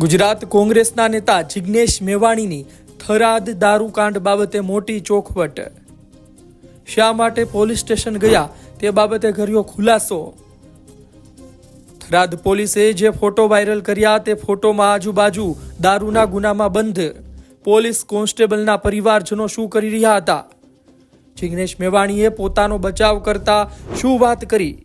ગુજરાત કોંગ્રેસના નેતા જિગ્નેશ મેવાણીની થરાદ દારૂકાંડ બાબતે મોટી ચોખવટ. શા માટે પોલીસ સ્ટેશન ગયા તે બાબતે કર્યો ખુલાસો? થરાદ પોલીસે જે ફોટો વાયરલ કર્યા તે ફોટોમાં આજુબાજુ દારૂના ગુનામાં બંધ. પોલીસ કોન્સ્ટેબલના પરિવારજનો શું કરી રહ્યા હતા? જિગ્નેશ મેવાણીએ પોતાનો બચાવ કરતા શું વાત કરી?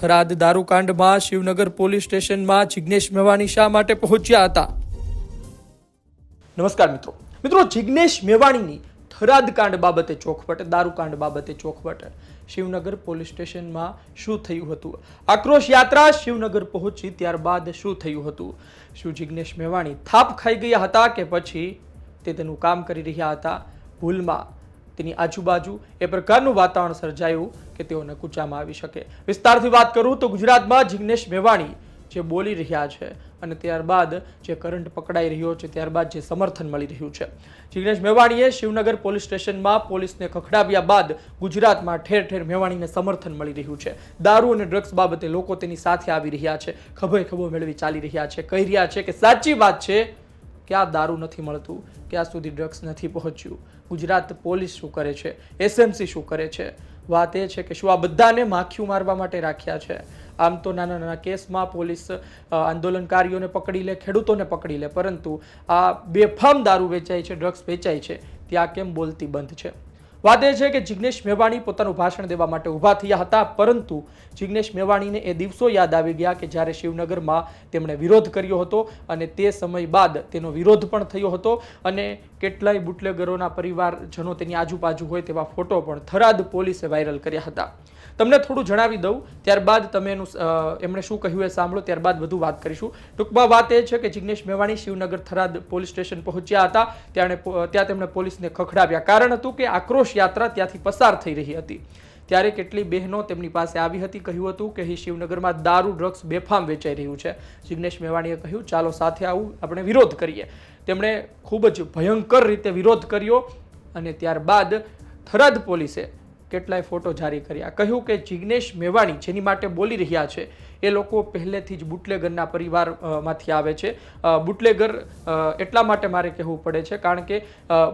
થરાદ દારૂકાંડમાં શિવનગર પોલીસ સ્ટેશનમાં જિગ્નેશ મેવાણી શા માટે પહોંચ્યા હતા? નમસ્કાર મિત્રો. મિત્રો, જિગ્નેશ મેવાણીની થરાદ કાંડ બાબતે ચોખવટ, દારૂકાંડ બાબતે ચોખવટ. શિવનગર પોલીસ સ્ટેશનમાં શું થયું હતું? આક્રોશ યાત્રા શિવનગર પહોંચી ત્યારબાદ શું થયું હતું? શું જિગ્નેશ મેવાણી થાપ ખાઈ ગયા હતા કે પછી તે તેનું કામ કરી રહ્યા હતા? ભૂલમાં તેની આજુબાજુ એ પ્રકારનું વાતાવરણ સર્જાયું કે તેઓને કૂચામાં આવી શકે. વિસ્તારથી વાત કરું તો ગુજરાતમાં જિગ્નેશ મેવાણી જે બોલી રહ્યા છે અને ત્યારબાદ જે કરંટ પકડાઈ રહ્યો છે, ત્યારબાદ જે સમર્થન મળી રહ્યું છે. જિગ્નેશ મેવાણીએ શિવનગર પોલીસ સ્ટેશનમાં પોલીસને ખખડાવ્યા બાદ ગુજરાતમાં ઠેર ઠેર મેવાણીને સમર્થન મળી રહ્યું છે. દારૂ અને ડ્રગ્સ બાબતે લોકો તેની સાથે આવી રહ્યા છે. ખભે ખભો મેળવી ચાલી રહ્યા છે. કહી રહ્યા છે કે સાચી વાત છે કે આ દારૂ નથી મળતું ક્યાં સુધી ડ્રગ્સ નથી પહોંચ્યું. ગુજરાત પોલીસ શું કરે છે? એસએમસી શું કરે છે? વાત એ છે કે શું આ બધાને માખીયું મારવા માટે રાખ્યા છે? આમ તો નાના નાના કેસમાં પોલીસ આંદોલનકારીઓને પકડી લે, ખેડૂતોને પકડી લે, પરંતુ આ બેફામ દારૂ વેચાય છે ડ્રગ્સ વેચાય છે, ત્યાં કેમ બોલતી બંધ છે? વાત એ છે કે જિગ્નેશ મેવાણી પોતાનું ભાષણ દેવા માટે ઊભા થયા હતા, પરંતુ જિગ્નેશ મેવાણીને એ દિવસો યાદ આવી ગયા કે જ્યારે શિવનગરમાં તેમણે વિરોધ કર્યો હતો અને તે સમય બાદ તેનો વિરોધ પણ થયો હતો અને કેટલાય બુટલેગરોના પરિવારજનો તેની આજુબાજુ હોય તેવા ફોટો પણ થરાદ પોલીસે વાયરલ કર્યા હતા. તમને થોડું જણાવી દઉં, ત્યારબાદ તમે એનું એમણે શું કહ્યું એ સાંભળો, ત્યારબાદ વધુ વાત કરીશું. ટૂંકમાં વાત એ છે કે જિગ્નેશ મેવાણી શિવનગર થરાદ પોલીસ સ્ટેશન પહોંચ્યા હતા ત્યાં ત્યાં તેમણે પોલીસને ખખડાવ્યા. કારણ હતું કે આક્રોશ યાત્રા ત્યાંથી પસાર થઈ રહી હતી. ત્યારે કેટલી બહેનો તેમની પાસે આવી હતી કહ્યું હતું કે શિવનગરમાં દારૂ, ડ્રગ્સ બેફામ વેચાઈ રહ્યું છે. જિગ્નેશ મેવાણીએ કહ્યું, ચાલો સાથે આવું, આપણે વિરોધ કરીએ. તેમણે ખૂબ જ ભયંકર રીતે વિરોધ કર્યો અને ત્યારબાદ થરાદ પોલીસે કેટલાય ફોટો જારી કર્યા. કહ્યું કે જિગ્નેશ મેવાણી જેની માટે બોલી રહ્યા છે, એ લોકો પહેલેથી જ બુટલેગરના પરિવારમાંથી આવે છે. બુટલેગર એટલા માટે મારે કહેવું પડે છે કારણ કે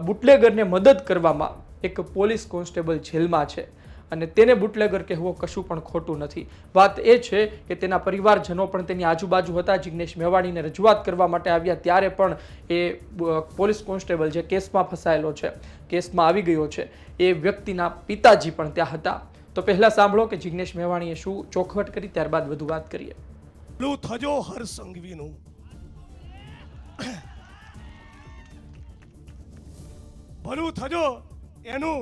બુટલેગરને મદદ કરવામાં એક પોલીસ કોન્સ્ટેબલ જેલમાં છે અને તેને બુટલેગર કહેવો કશું પણ ખોટું નથી. વાત એ છે કે તેના પરિવારજનો પણ તેની આજુબાજુ હતા. જિગ્નેશ મેવાણીને રજૂઆત કરવા માટે આવ્યા ત્યારે પણ એ પોલીસ કોન્સ્ટેબલ જે કેસમાં ફસાયેલો છે, કેસમાં આવી ગયો છે, એ વ્યક્તિના પિતાજી પણ ત્યાં હતા. તો પહેલા સાંભળો કે જિગ્નેશ મેવાણીએ શું ચોખવટ કરી, ત્યારબાદ વધુ વાત કરીએ. થજો હર સંઘવીનું ભલું થજો. એનું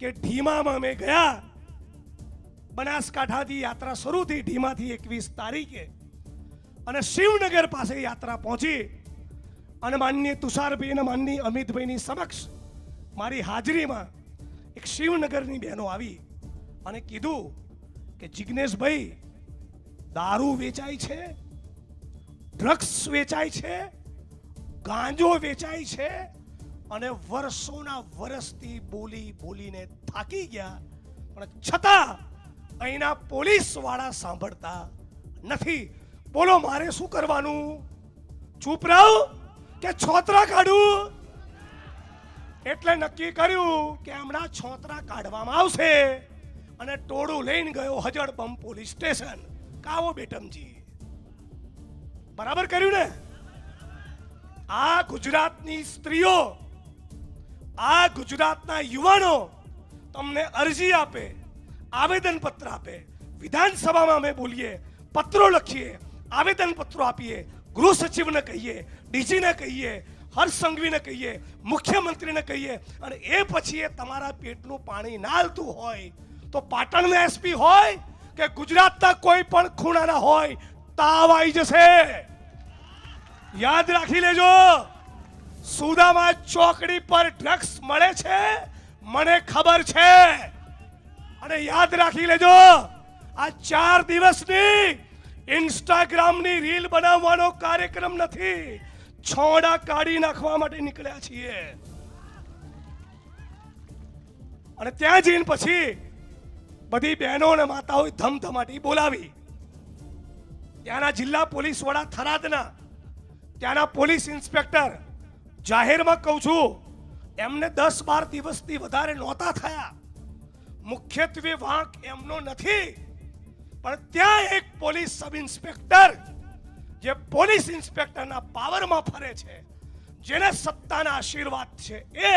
કે ઢીમામાં મેં ગયા. બનાસકાંઠાથી યાત્રા શરૂ થઈ ઢીમાથી એકવીસ તારીખે અને શિવનગર પાસે યાત્રા પહોંચી. અને માન્ય તુષારભાઈ અને માનની અમિતભાઈની સમક્ષ મારી હાજરીમાં એક શિવનગરની બહેનો આવી અને કીધું કે જિગ્નેશભાઈ, દારૂ વેચાય છે ડ્રગ્સ વેચાય છે, ગાંજો વેચાય છે અને વર્ષોના વર્ષથી બોલી બોલીને થાકી ગયા, પણ છતાં અહીંના પોલીસવાળા સાંભળતા નથી. બોલો, મારે શું કરવાનું? ચૂપ રહું કે છોતરા કાઢું? એટલે નક્કી કર્યું કે હમણાં છોતરા કાઢવામાં આવશે અને ટોળું લઈને ગયો હજળપંપ પોલીસ સ્ટેશન. કાવો બેટમજી. બરાબર કર્યું ને? આ ગુજરાતની સ્ત્રીઓ આ ગુજરાતના યુવાનો તમને અરજી આપે આવેદન પત્ર આપે, વિધાનસભામાં અમે બોલીએ, પત્રો લખીએ આવેદન પત્રો આપીએ, ગૃહ સચિવને કહીએ, ડીજીને કહીએ હર્ષ સંઘવીને કહીએ, મુખ્યમંત્રીને કહીએ અને એ પછી એ તમારા પેટનું પાણી ના હાલતું હોય તો પાટણના એસપી હોય કે ગુજરાતના કોઈ પણ ખૂણાના હોય, તાવ આવી જશે. યાદ રાખી લેજો. સુદામા ચોકડી પર ડ્રગ્સ મળે છે? મને ખબર છે. અને યાદ રાખી લેજો, આ ચાર દિવસની ઇન્સ્ટાગ્રામની રીલ બનાવવાનો કાર્યક્રમ નથી. છોડા કાઢી નાખવા માટે નીકળ્યા છીએ. અને ત્યાં જઈને પછી બધી બહેનો અને માતાઓએ ધમધમાટી બોલાવી. ત્યાંના જિલ્લા પોલીસ વડા થરાદના, ત્યાંના પોલીસ ઇન્સ્પેક્ટર જાહેરમાં કહું છું, એમને દસ બાર દિવસથી વધારે નહોતા થયા. મુખ્યત્વે વાંક એમનો નથી, પણ ત્યાં એક પોલીસ સબ ઇન્સ્પેક્ટર જે પોલીસ ઇન્સ્પેક્ટરના પાવરમાં ફરે છે, જેને સત્તાના આશીર્વાદ છે એ,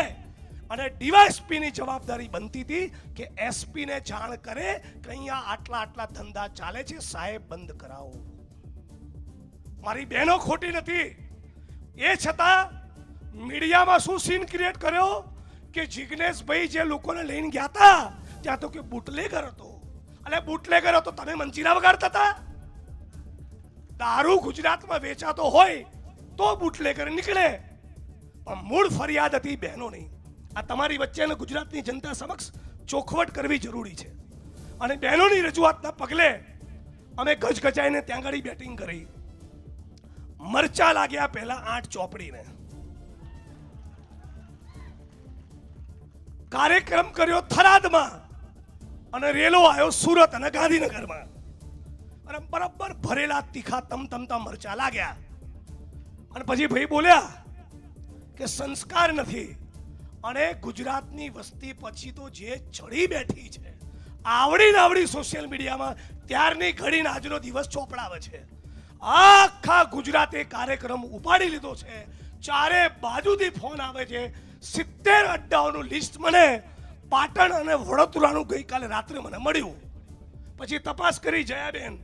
અને ડીવાયએસપીની જવાબદારી બનતી હતી કે એસપીને જાણ કરે કે અહીંયા આટલા આટલા ધંધા ચાલે છે, સાહેબ બંધ કરાવો. મારી બહેનો ખોટી નથી. એ છતાં મીડિયામાં શું સીન ક્રિએટ કર્યો? કે જિગ્નેશભાઈ જે લોકોને લઈને ગયા હતા, ત્યાં તો કે બુટલેગર હતો. અને બુટલેગર હતો, તમે મંજીરા વગાડતા હતા? દારૂ ગુજરાતમાં વેચાતો હોય, તો બુટલેગર નીકળે. પણ મૂળ ફરિયાદ હતી બહેનોની. આ તમારી વચ્ચે અને ગુજરાતની જનતા સમક્ષ ચોખવટ કરવી જરૂરી છે. અને બહેનોની રજૂઆતના પગલે અમે ગજગજાઈને ત્યાં આગળ બેટિંગ કરી. મરચા લાગ્યા પહેલા આઠ ચોપડીને. કાર્યક્રમ કર્યો થરાદમાં અને રેલો આવ્યો સુરત અને ગાંધીનગરમાં. અને બરાબર ભરેલા તીખા તમ તમતા મરચા લાગ્યા. અને પછી ભાઈ બોલ્યા કે સંસ્કાર નથી. અને ગુજરાતની વસ્તી પછી તો જે ચડી બેઠી છે, આવડી આવડી સોશિયલ મીડિયામાં ત્યારની ઘડીને આજનો દિવસ ચોપડાવે છે. આખા ગુજરાતે કાર્યક્રમ ઉપાડી લીધો છે. ચારે બાજુથી ફોન આવે છે. સિત્તેર અડ્ડાઓનું લિસ્ટ મને પાટણ અને વડોદરાનું ગઈકાલે રાત્રે મને મળ્યું. પછી તપાસ કરી જયાબેન,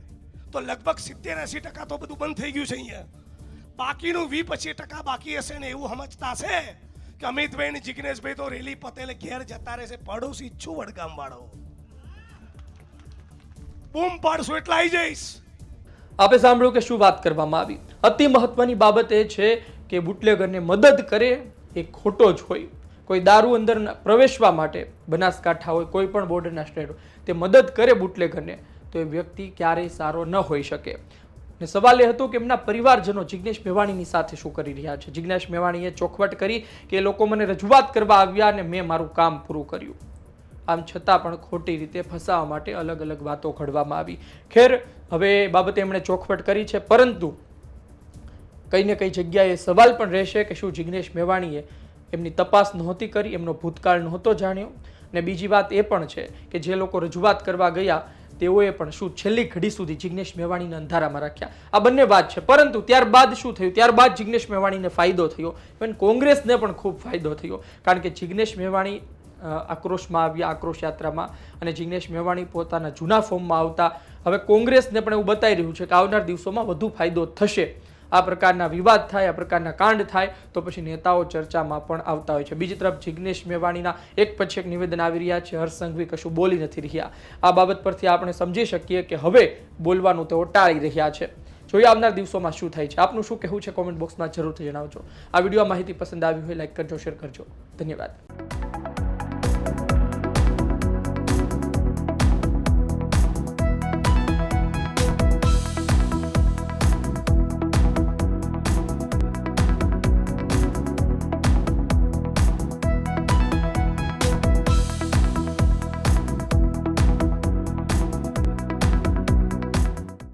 તો લગભગ સિત્તેર એસી ટકા તો બધું બંધ થઈ ગયું છે અહીંયા. બાકીનું વી પચીસ ટકા બાકી હશે ને એવું સમજતા છે કે અમિતભાઈ ને જિગ્નેશભાઈ તો રેલી પટેલે ઘેર જતા રહેશે. પડોશી છું વડગામ વાળો બૂમ પાડશું એટલે આવી જઈશ. આપે સાંભળ્યું કે શું વાત કરવામાં આવી? અતિ મહત્વની બાબત એ છે કે બુટલેગરને મદદ કરે એ ખોટો જ હોય. કોઈ દારૂ અંદર પ્રવેશવા માટે બનાસકાંઠા હોય, કોઈ પણ બોર્ડરના સ્ટેટ તે મદદ કરે બુટલેગરને, તો એ વ્યક્તિ ક્યારેય સારો ન હોઈ શકે. ને સવાલ એ હતો કે એમના પરિવારજનો જિગ્નેશ મેવાણીની સાથે શું કરી રહ્યા છે? જિગ્નેશ મેવાણીએ ચોખવટ કરી કે એ લોકો મને રજૂઆત કરવા આવ્યા અને મેં મારું કામ પૂરું કર્યું. આમ છતાં પણ ખોટી રીતે ફસાવા માટે અલગ અલગ વાતો ઘડવામાં આવી. ખેર, હવે એ બાબતે એમણે ચોખવટ કરી છે, પરંતુ કઈ ને કંઈ જગ્યાએ સવાલ પણ રહેશે કે શું જિગ્નેશ મેવાણીએ એમની તપાસ નહોતી કરી, એમનો ભૂતકાળ નહોતો જાણ્યો? અને બીજી વાત એ પણ છે કે જે લોકો રજૂઆત કરવા ગયા, તેઓએ પણ શું છેલ્લી ઘડી સુધી જિગ્નેશ મેવાણીને અંધારામાં રાખ્યા? આ બંને વાત છે. પરંતુ ત્યારબાદ શું થયું? ત્યારબાદ જિગ્નેશ મેવાણીને ફાયદો થયો. ઇવન કોંગ્રેસને પણ ખૂબ ફાયદો થયો. કારણ કે જિગ્નેશ મેવાણી આક્રોશમાં આવ્યા, આક્રોશ યાત્રામાં. અને જિગ્નેશ મેવાણી પોતાના જૂના ફોર્મમાં આવતા. હવે કોંગ્રેસને પણ એવું બતાવી રહ્યું છે કે આવનાર દિવસોમાં વધુ ફાયદો થશે. આ પ્રકારના વિવાદ થાય, આ પ્રકારના કાંડ થાય, તો પછી નેતાઓ ચર્ચામાં પણ આવતા હોય છે. બીજી તરફ જિગ્નેશ મેવાણીના એક પછી એક નિવેદન આવી રહ્યા છે, હર્ષ કશું બોલી નથી રહ્યા. આ બાબત પરથી આપણે સમજી શકીએ કે હવે બોલવાનું તેઓ ટાળી રહ્યા છે. જોઈએ આવનાર દિવસોમાં શું થાય છે. આપનું શું કહેવું છે? કોમેન્ટ બોક્સમાં જરૂરથી જણાવજો. આ વીડિયો માહિતી પસંદ આવી હોય લાઇક કરજો, શેર કરજો. ધન્યવાદ.